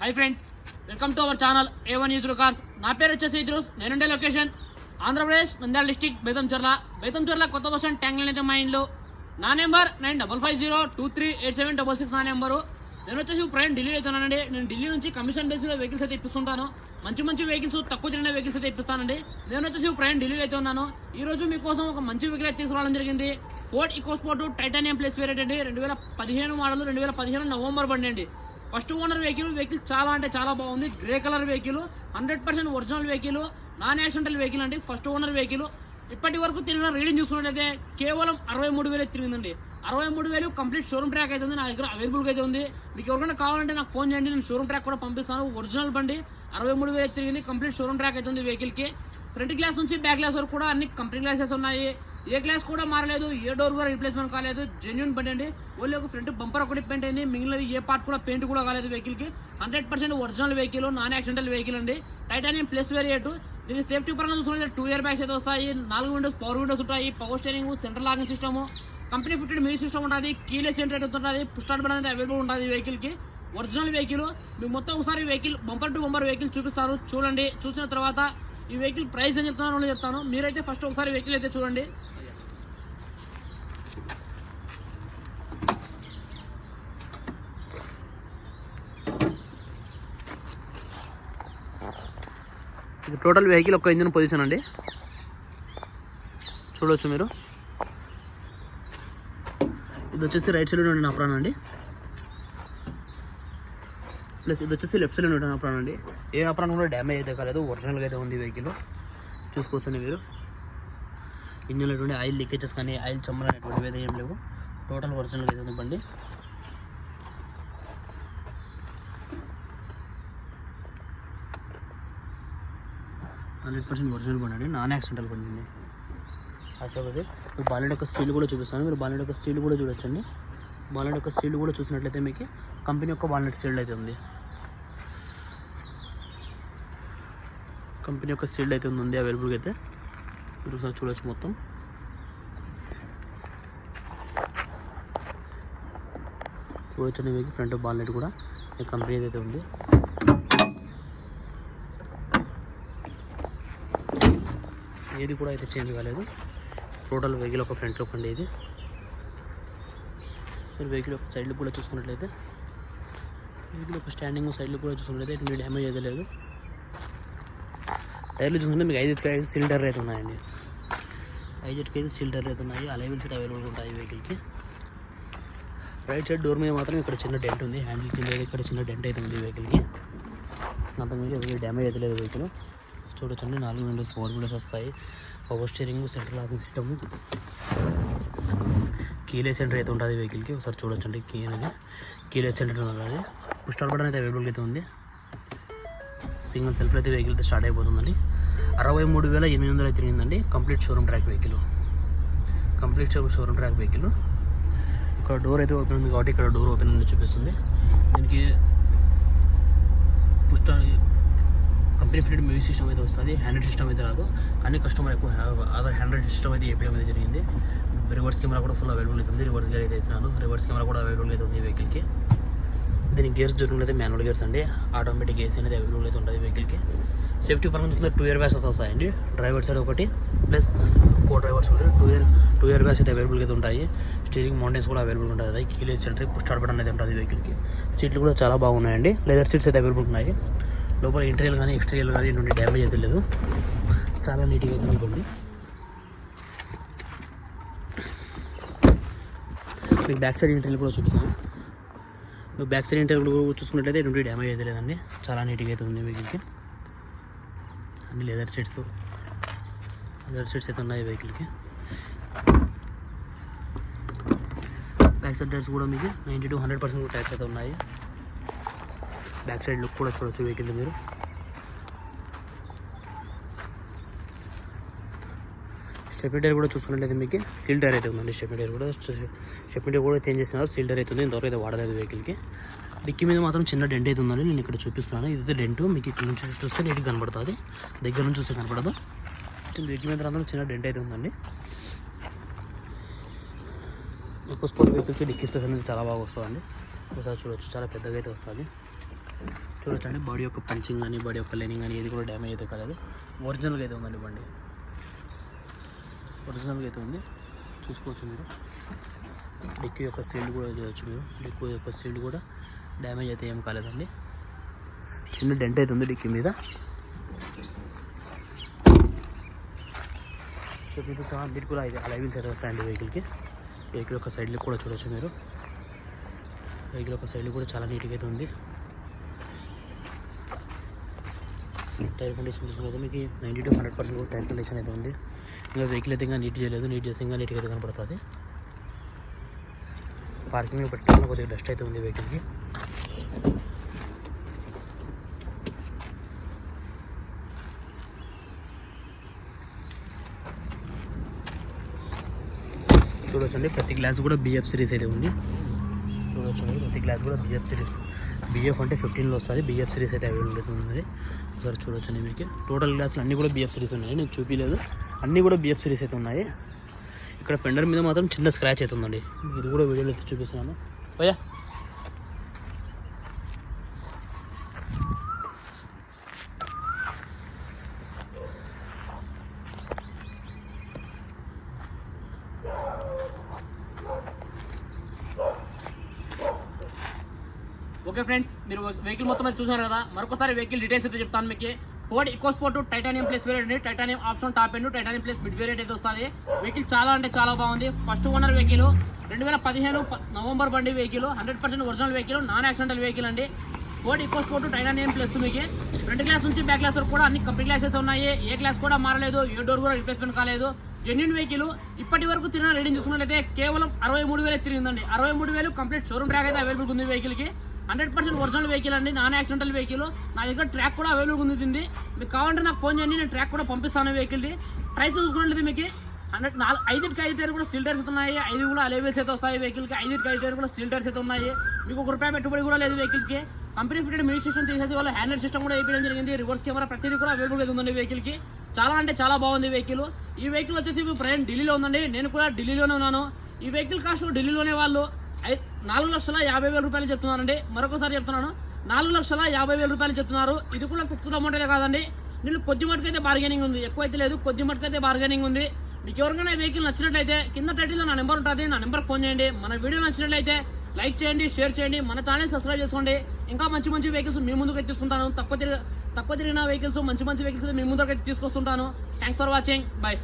Hi friends welcome to our channel A one news cars నా పేరు వచ్చేసి ఇద్రూస్. నేనుండే లొకేషన్ ఆంధ్రప్రదేశ్ నంద్యాల డిస్టిక్ బేతంచెర్ల బేతంచెర్ల కొత్త బస్ స్టాండ్ ట్యాంక్ లైన్ అయితే మా ఇంట్లో నా number nine double five zero two three eight seven double six నా నెంబరు. నేను వచ్చేసి ప్రయాణం ఢిల్లీ అవుతున్నానండి. నేను ఢిల్లీ నుంచి కమిషన్ బేస్ వెహికల్స్ అయితే ఇప్పిస్తుంటాను. మంచి మంచి వెహికల్స్ తక్కువ తిరిగిన వెహికల్స్ అయితే ఇప్పిస్తానండి. నేను వచ్చేసి ప్రయాణం ఢిల్లీలో అయితే ఉన్నాను. ఈ రోజు మీకోసం ఒక మంచి వెహికల్ అయితే తీసుకురావడం జరిగింది. ఫోర్డ్ ఈకోస్పోర్ట్ టైటానియం ప్లేస్ వేరేటండి. రెండు వేల పదిహేను మోడల్ రెండు వేల పదిహేను నవంబర్ బండి అండి. ఫస్ట్ ఓనర్ వెహికల్ వెహికల్ చాలా అంటే చాలా బాగుంది. Grey colour vehicle hundred percent original vehicle non accidental vehicle అండి. First owner vehicle. ఇప్పటి వరకు తిరిగిన రీడింగ్ చూసుకున్నట్లయితే కేవలం అరవై మూడు వేలు తిరిగిందండి. అరవై మూడు వేలు కంప్లీట్ షోరూమ్ ట్రాక్ అయితే ఉంది. నా దగ్గర అవైలబుల్గా అయితే ఉంది. మీకు ఎవరికైనా కావాలంటే నాకు ఫోన్ చేయండి. నేను షోరూమ్ ట్రాక్ కూడా పంపిస్తాను. ఒరిజినల్ బండి అరవై మూడు వేలు తిరిగింది. కంప్లీట్ షోరూమ్ ట్రాక్ అయితే ఉంది వెహికల్కి. ఫ్రంట్ గ్లాస్ నుంచి బ్యాక్ గ్లాస్ వరకు కూడా అన్ని కంపెనీ గ్లాసెస్ ఉన్నాయి. ఏ గ్లాస్ కూడా మారలేదు ఏ డోర్ కూడా రీప్లేస్మెంట్ కాలేదు. జెన్యున్ బండి అండి. ఓన్లీ ఒక ఫ్రంట్ బంపర్ ఒకటి పెయింట్ అయింది. మిగిలినది ఏ పార్ట్ కూడా పెయింట్ కూడా కాలేదు వెహికల్కి hundred percent original vehicle non accidental vehicle అండి. టైటానియం ప్లస్ వేరియేట్ దీనికి సేఫ్టీ పరంగా చూసుకుంటే టూ ఇయర్ బ్యాగ్స్ అయితే వస్తాయి. నాలుగు విండోస్ పవర్ విండోస్ ఉంటాయి. Power steering central locking system company fifty music system ఉంటుంది. కీలెస్ ఎంట్రీ ఉంటుంది. స్టార్ట్ బటన్ అనేది అవైలబుల్ ఉంటుంది వెహికల్కి ఒరిజినల్ వెహికల్ మీకు మొత్తం ఒకసారి vehicle bumper to bumper vehicle చూపిస్తాను. చూడండి. చూసిన తర్వాత ఈ వెహికల్ ప్రైస్ అని చెప్తున్నాను చెప్తాను. మీరైతే ఫస్ట్ ఒకసారి వెహికల్ అయితే చూడండి. ఇది టోటల్ వెహికల్ ఒక ఇంజిన్ పొజిషన్ అండి. చూడవచ్చు మీరు. ఇది వచ్చేసి రైట్ సైడ్ ఉండే అప్రాన్ అండి. ప్లస్ ఇది వచ్చేసి లెఫ్ట్ సైడ్ ఉండే అప్రాన్ అండి. ఏ అప్రాన్ కూడా డ్యామేజ్ అయితే కాలేదు. ఒరిజినల్గా అయితే ఉంది వెహికల్. చూసుకోవచ్చండి మీరు. ఇంజిన్లో ఆయిల్ లీకేజెస్ కానీ ఆయిల్ చమ్మలు అనేటువంటివి అయితే ఏం లేవు. టోటల్ ఒరిజినల్గా అయితే ఉంది బండి. హండ్రెడ్ పర్సెంట్ ఒరిజినల్ బండి అండి నాన్ యాక్సిడెంటల్ బండి అండి మీకు బాలెట్ యొక్క స్టీల్ కూడా చూపిస్తాను. మీరు బాలెడ్ యొక్క స్టీల్ కూడా చూడొచ్చండి. బాలెట్ యొక్క స్టీల్ కూడా చూసినట్లయితే మీకు కంపెనీ యొక్క వాల్నట్ స్టీల్ అయితే ఉంది. కంపెనీ యొక్క స్టీల్ అయితే ఉంది. అవైలబుల్గా అయితే. మీరు ఒకసారి చూడవచ్చు మొత్తం. చూడొచ్చండి మీకు. ఫ్రంట్ బాల్నెట్ కూడా కంపెనీ అయితే ఉంది. ఏది కూడా అయితే చేంజ్ కాలేదు. టోటల్ వెహికల్ ఒక ఫ్రంట్ లుక్ అండి ఇది. మీరు వెహికల్ ఒక సైడ్ కూడా చూసుకున్నట్లయితే వెహికల్ ఒక స్టాండింగ్ సైడ్ కూడా చూసుకున్నట్లయితే మీరు డ్యామేజ్ అయితే లేదు. టైర్లు చూసుకుంటే మీకు ఐదు ఐదు సిలిండర్ అయితే ఉన్నాయండి. ఐదుకి అయితే సిలిండర్ అయితే ఉన్నాయి. అలైవెల్స్ అయితే అవైలబుల్ ఉంటాయి వెహికల్కి రైట్ సైడ్ డోర్ మీద మాత్రం ఇక్కడ చిన్న డెంట్ ఉంది. హ్యాండిల్ కింద ఇక్కడ చిన్న డెంట్ అయితే ఉంది వెహికల్కి అంతకుమించి మీద డ్యామేజ్ అయితే లేదు వెహికల్ చూడొచ్చండి. నాలుగు విండోస్ ఫోర్ విండోస్ వస్తాయి. Power steering central locking system. Keyless entry అయితే ఉంటుంది వెహికల్కి. ఒకసారి చూడొచ్చండి కీ అనేది. కీలే సెంటర్ ఉంటుంది పుష్టార్ బటన్ అయితే అవైలబుల్ అయితే ఉంది. సింగిల్ సెల్ఫ్ అయితే వెహికల్ అయితే స్టార్ట్ అయిపోతుందండి. అరవై మూడు వేల ఎనిమిది వందలు అయితే తిరిగిందండి. Complete showroom track vehicle complete showroom track vehicle ఇక్కడ డోర్ అయితే ఓపెన్ ఉంది కాబట్టి ఇక్కడ డోర్ ఓపెన్ ఉంది చూపిస్తుంది. దీనికి push start company fitted music system అయితే వస్తుంది. హ్యాండ్రెడ్ సిస్టమ్ అయితే రాదు. కానీ కస్టమర్ ఎక్కువ అదర్ హ్యాండ్రెడ్ సిస్టమ్ అయితే ఏపీఎం అయితే జరిగింది. రివర్స్ కెమెరా కూడా ఫుల్ అవైలబుల్ అవుతుంది రివర్స్ గేర్ అయితే వేసినాను రివర్స్ కెమెరా కూడా అవైలబుల్ అయితే ఉంది ఈ వెహికల్కి. దీని గేర్స్ చూసుకుంటే మాన్యువల్ గేర్స్ అండి. ఆటోమేటిక్ ఏసీ అనేది అవైలబుల్ అయితే ఉంటుంది వెహికల్కి. సేఫ్టీ పరంగా చూసుకుంటే టూ ఇయర్ బ్యాగ్స్ అయితే వస్తాయండి. డ్రైవర్ సైడ్ ఒకటి ప్లస్ కో డ్రైవర్స్ కూడా two air two air bags అయితే అవైలబుల్ అయితే ఉంటాయి. స్టీరింగ్ మౌంటైన్స్ కూడా అవైలబుల్ ఉంటుంది keyless entry push start button అయితే ఉంటుంది వెహికల్కి. సీట్లు కూడా చాలా బాగున్నాయండి. లెదర్ సీట్స్ అయితే అవైలబుల్ ఉన్నాయి. లోపల ఇంటీరియల్ కానీ ఎక్స్టీరియల్ కానీ ఎటువంటి డ్యామేజ్ అయితే లేదు. చాలా నీట్గా అయితే ఇవ్వండి మీకు బ్యాక్ సైడ్ ఇంటీరియల్ కూడా చూపిస్తాను. మీకు బ్యాక్ సైడ్ ఇంటీరియల్ కూడా చూసుకున్నట్లయితే ఎటువంటి డ్యామేజ్ అయితే లేదండి. చాలా నీట్గా అయితే ఉంది వెహికల్కి అన్ని లెదర్ సీట్స్ లెదర్ సీట్స్ అయితే ఉన్నాయి వెహికల్కి బ్యాక్ సైడ్ డైర్స్ కూడా మీకు ninety to hundred percent tax అయితే ఉన్నాయి. బ్యాక్ సైడ్ లుక్ కూడా చూడొచ్చు వెహికల్ మీరు. స్టెప్నీ టైర్ కూడా చూసుకున్నట్లయితే మీకు సీల్ టైర్ అయితే ఉందండి స్టెప్నీ టైర్ కూడా. స్టెప్నీ టైర్ కూడా చేంజ్ చేస్తున్నారు? సీల్ టైర్ అయితే ఉంది. ఇంతవరకు అయితే వాడలేదు వెహికల్కి. డిక్కి మీద మాత్రం చిన్న డెంట్ అయితే ఉందని నేను ఇక్కడ చూపిస్తున్నాను. ఇది డెంట్. మీకు ఇక్కడ నుంచి చూస్తే నీట్గా కనబడుతుంది. దగ్గర నుంచి చూస్తే కనపడదు డిక్కి మీద మాత్రం చిన్న డెంట్ అయితే ఉందండి. ఎక్కువ స్పోర్ట్ వెహికల్స్ డిక్కీ స్పేస్ అనేది చాలా బాగా వస్తుందండి. ఒకసారి చూడొచ్చు. చాలా పెద్దగా అయితే వస్తుంది. చూడొచ్చండి. బాడీ యొక్క పంచింగ్ కానీ బాడీ యొక్క లైనింగ్ కానీ ఏది కూడా డ్యామేజ్ అయితే కాలేదు. ఒరిజినల్గా అయితే ఉందండి బండి. ఒరిజినల్గా అయితే ఉంది. చూసుకోవచ్చు మీరు. డిక్కీ యొక్క సీల్డ్ కూడా చూడవచ్చు మీరు. డిక్కీ యొక్క సీల్డ్ కూడా డ్యామేజ్ అయితే ఏం కాలేదండి. చిన్న డెంట్ అయితే ఉంది డిక్కీ మీద. సో మీకు సహా అన్నిటి కూడా అయితే అలై వీల్స్ అయితే వస్తాయండి వెహికల్కి వెహికల్ యొక్క సైడ్లో కూడా చూడొచ్చు మీరు. వెహికల్ యొక్క సైడ్లో కూడా చాలా నీట్గా అయితే ఉంది. టైర్ కండిషన్ చూసుకున్నది మీకు ninety to hundred percent tyre condition అయితే ఉంది. ఇంకా వెహికల్ అయితే ఇంకా నీట్ చేయలేదు నీట్ చేస్తే ఇంకా నీట్గా అయితే కనపడుతుంది. పార్కింగ్ పెట్టాలని కొద్దిగా డస్ట్ అయితే ఉంది వెహికల్కి చూడొచ్చండి ప్రతి గ్లాస్ కూడా బిఎఫ్ సిరీస్ అయితే ఉంది. చూడొచ్చండి ప్రతి గ్లాస్ కూడా బిఎఫ్ సిరీస్ బిఎఫ్ అంటే ఫిఫ్టీన్లో వస్తుంది బిఎఫ్ సిరీస్ అయితే అవైలబుల్ ఉంది. ఒకసారి చూడొచ్చండి మీకు? టోటల్ గ్లాసులు అన్నీ కూడా బిఎఫ్ సిరీస్ ఉన్నాయి నేను చూపించలేదు అన్నీ కూడా బిఎఫ్ సిరీస్ అయితే ఉన్నాయి. ఇక్కడ ఫెండర్ మీద మాత్రం చిన్న స్క్రాచ్ అయితే ఇది కూడా వీడియోలో చూపిస్తున్నాను. పోయా? ఓకే ఫ్రెండ్స్ మీరు వెహికల్ మొత్తం అయితే చూసారు కదా మరొకసారి వెహికల్ డీటెయిల్స్ అయితే చెప్తాను మీకు. Ford EcoSport titanium plus variant అండి titanium option top end titanium plus mid variant అయితే వస్తుంది. వెహికల్ చాలా అంటే చాలా బాగుంది. ఫస్ట్ ఓనర్ వెహికల్ రెండు వేల పదిహేను నవంబర్ బండి vehicle hundred percent original vehicle non accidental vehicle అండి. Ford EcoSport titanium plus మీకు. ఫ్రంట్ గ్లాస్ నుంచి బ్యాక్ గ్లాస్ వరకు కూడా అన్ని కంప్లీట్ క్లాసెస్ ఉన్నాయి. ఏ గ్లాస్ కూడా మారలేదు ఏ డోర్ కూడా రిప్లేస్మెంట్ కాలేదు. జెన్యున్ వెహికల్ ఇప్పటి వరకు తిరిగిన రేటింగ్ చూసుకున్నట్లయితే కేవలం అరవై మూడు వేలు తిరిగిందండి. అరవై మూడు వేలు కంప్లీట్ షోరూమ్ ట్రాక్ అయితే అవైలబుల్ ఉంది వెహికల్కి హండ్రెడ్ పర్సెంట్ ఒరిజినల్ వెహికల్ అండి. Non accidental vehicle. నా దగ్గర ట్రాక్ కూడా అవైలబుల్ ఉంది మీకు కావాలంటే నాకు ఫోన్ చేయండి నేను ట్రాక్ కూడా పంపిస్తాను వెహికల్ది. ప్రైస్ చూసుకున్నట్లయితే మీకు. హండ్రెడ్ నాలుగు ఐదుకి ఐదు టైర్ కూడా సిల్టర్స్ అయితే ఉన్నాయి. ఐదు కూడా అలెవెల్స్ అయితే వస్తాయి వెహికల్కి. ఐదుకి ఐదు టైర్ కూడా సిల్టర్స్ అయితే ఉన్నాయి. మీకు ఒక రూపాయి పెట్టుబడి కూడా లేదు వెహికల్కి. కంపెనీ ఫిటెడ్ మ్యూజిక్ సిస్టమ్ తీసేసి వాళ్ళ హ్యాండ్ సిస్టమ్ కూడా వేయడం జరిగింది. రివర్స్ కెమెరా ప్రతిదీ కూడా అవైలబుల్ అయితే ఉందండి వెహికల్కి. చాలా అంటే చాలా బాగుంది వెహికల్. ఈ వెహికల్ వచ్చేసి ఇప్పుడు ప్రయాణం ఢిల్లీలో ఉందండి. నేను కూడా ఢిల్లీలోనే ఉన్నాను. ఈ వెహికల్ కాస్ట్ ఢిల్లీలోనే వాళ్ళు నాలుగు లక్షల యాభై వేల రూపాయలు చెప్తున్నారండి. మరొకసారి చెప్తున్నాను. నాలుగు లక్షల యాభై వేల రూపాయలు చెప్తున్నారు. ఇది కూడా ఫిక్స్డ్ అమౌంట్ కాదండి. నేను కొద్ది మటుకైతే బార్గెనింగ్ ఉంది. ఎక్కువైతే లేదు కొద్ది మటుకైతే బార్గెనింగ్ ఉంది. మీకు ఎవరికైనా వెహికల్ నచ్చినట్లయితే కింద టైటిల్లో నా నెంబర్ ఉంటుంది. నా నెంబర్ ఫోన్ చేయండి. మన వీడియో నచ్చినట్లయితే లైక్ చేయండి షేర్ చేయండి. మన ఛానల్ సబ్స్క్రైబ్ చేసుకోండి. ఇంకా మంచి మంచి వెహికల్స్ మీ ముందుకు అయితే తీసుకుంటాను. తక్కువ తిరిగి తక్కువ తిరిగిన వెహికల్స్ మంచి మంచి వెహికల్స్ మీ ముందుకు అయితే తీసుకొస్తుంటాను. Thanks for watching bye